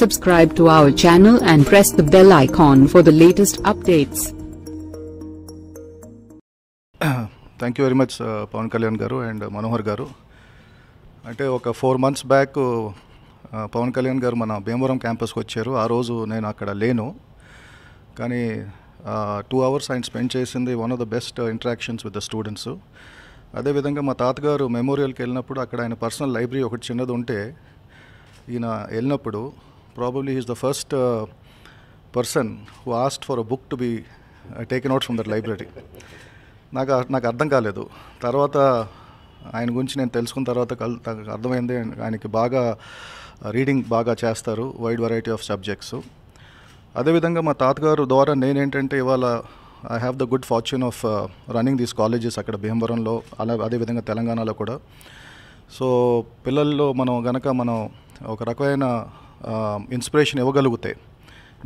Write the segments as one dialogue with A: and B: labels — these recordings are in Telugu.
A: Subscribe to our channel and press the bell icon for the latest updates.
B: Thank you very much Pawan Kalyan garu and Manohar garu అంటే ఒక four months back Pawan Kalyan garu మన భీమవరం క్యాంపస్కి వచ్చారు. ఆ రోజు నేను అక్కడ లేను. కానీ టూ అవర్స్ ఆయన స్పెండ్ చేసింది one of the best interactions with the students అదేవిధంగా మా తాతగారు మెమోరియల్కి వెళ్ళినప్పుడు అక్కడ ఆయన పర్సనల్ లైబ్రరీ ఒకటి చిన్నది ఉంటే ఈయన వెళ్ళినప్పుడు probably is the first person who asked for a book to be taken out from that library నాకు నాకు అర్థం కాలేదు. తర్వాత ఆయన గురించి నేను తెలుసుకున్న తర్వాత కల్- అర్థమైంది. ఆయనకి బాగా రీడింగ్ బాగా చేస్తారు వైడ్ వెరైటీ ఆఫ్ సబ్జెక్ట్స్ అదేవిధంగా మా తాతగారు ద్వారా నేనేంటంటే ఇవాళ I have the good fortune of running these colleges అక్కడ భీమవరంలో అలా అదేవిధంగా తెలంగాణలో కూడా. సో పిల్లల్లో మనం గనక మనం ఒక రకమైన Um, ఇన్స్పిరేషన్ ఇవ్వగలిగితే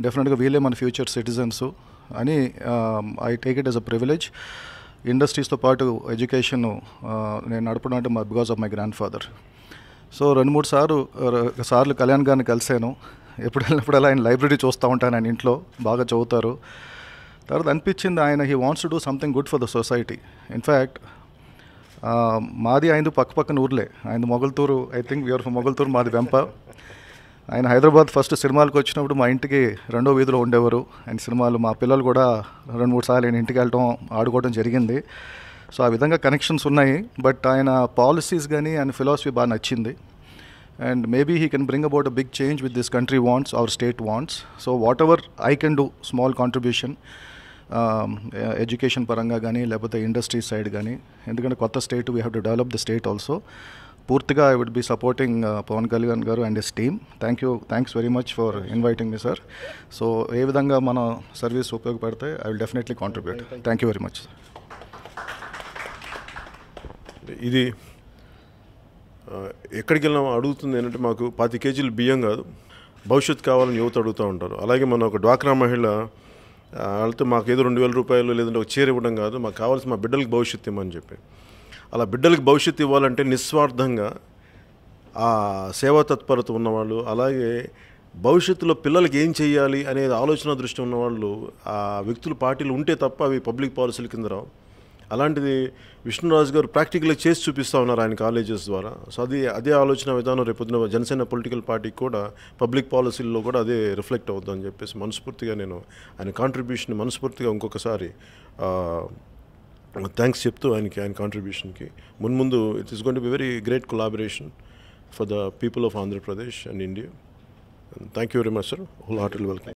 B: డెఫినెట్గా వీళ్ళే మన ఫ్యూచర్ సిటిజన్స్ అని I take it as a privilege ఇండస్ట్రీస్తో పాటు ఎడ్యుకేషన్ uh, నేను నడపడం అంటే because of my grandfather so రెండు మూడు సార్లు సార్లు కళ్యాణ్ గారిని కలిశాను. ఎప్పుడు వెళ్ళినప్పుడల్లా ఆయన లైబ్రరీ చూస్తూ ఉంటాను ఆయన ఇంట్లో బాగా చదువుతారు. తర్వాత అనిపించింది ఆయన he wants to do something good for the society in fact మాది ఆయన పక్క పక్కన ఊర్లే. ఆయన Mogalthur I think your Mogalthur మాది వెంప. ఆయన హైదరాబాద్ ఫస్ట్ సినిమాలకు వచ్చినప్పుడు మా ఇంటికి రెండో వీధిలో ఉండేవారు. ఆయన సినిమాలు మా పిల్లలు కూడా రెండు మూడు సార్లు ఆయన ఇంటికి వెళ్ళటం ఆడుకోవడం జరిగింది. సో ఆ విధంగా కనెక్షన్స్ ఉన్నాయి. బట్ ఆయన పాలసీస్ కానీ ఆయన ఫిలాసఫీ బాగా నచ్చింది. And maybe he can bring about a big change with this country wants our state wants so whatever I can do small contribution education పరంగా కానీ లేకపోతే ఇండస్ట్రీ సైడ్ కానీ ఎందుకంటే కొత్త state we have to develop the state also పూర్తిగా I would be supporting Pawan Kalyan garu and his team thank you thanks very much for inviting me sir so ఏ విధంగా మన సర్వీస్ ఉపయోగపడితే I will definitely contribute thank you very much sir
C: ఇది ఆ, ఎక్కడికి వెళ్ళినా అడుగుతుంది ఏంటంటే మాకు పాతి కేజీలు బియ్యం కాదు. భవిష్యత్ కావాలని యువత అడుగుతూ ఉంటారు. అలాగే మన ఒక డ్వాక్రా మహిళ వాళ్ళతో మాకు ఏదో రెండు వేల రూపాయలు లేదంటే ఒక చీర ఇవ్వడం కాదు. మాకు కావాల్సిన మా బిడ్డలకు భవిష్యత్తు ఇవ్వమని చెప్పి. అలా బిడ్డలకు భవిష్యత్తు ఇవ్వాలంటే నిస్వార్థంగా ఆ సేవా తత్పరత ఉన్నవాళ్ళు అలాగే భవిష్యత్తులో పిల్లలకి ఏం చేయాలి అనేది ఆలోచన దృష్టి ఉన్నవాళ్ళు ఆ వ్యక్తులు పార్టీలు ఉంటే తప్ప అవి పబ్లిక్ పాలసీల కింద రావు. అలాంటిది విష్ణురాజు గారు ప్రాక్టికల్గా చేసి చూపిస్తూ ఉన్నారు ఆయన కాలేజెస్ ద్వారా. సో అది అదే ఆలోచన విధానం రేపొద్దున జనసేన పొలిటికల్ పార్టీకి కూడా పబ్లిక్ పాలసీల్లో కూడా అదే రిఫ్లెక్ట్ అవుద్దని చెప్పేసి మనస్ఫూర్తిగా నేను ఆయన కాంట్రిబ్యూషన్ మనస్ఫూర్తిగా ఇంకొకసారి థ్యాంక్స్ చెప్తూ ఆయనకి ఆయన కాంట్రిబ్యూషన్కి మున్ముందు it is gonna be very great collaboration for the people of Andhra Pradesh and India thank you very much sir wholehearted welcome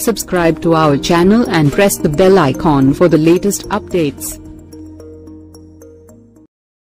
A: Subscribe to our channel and press the bell icon for the latest updates.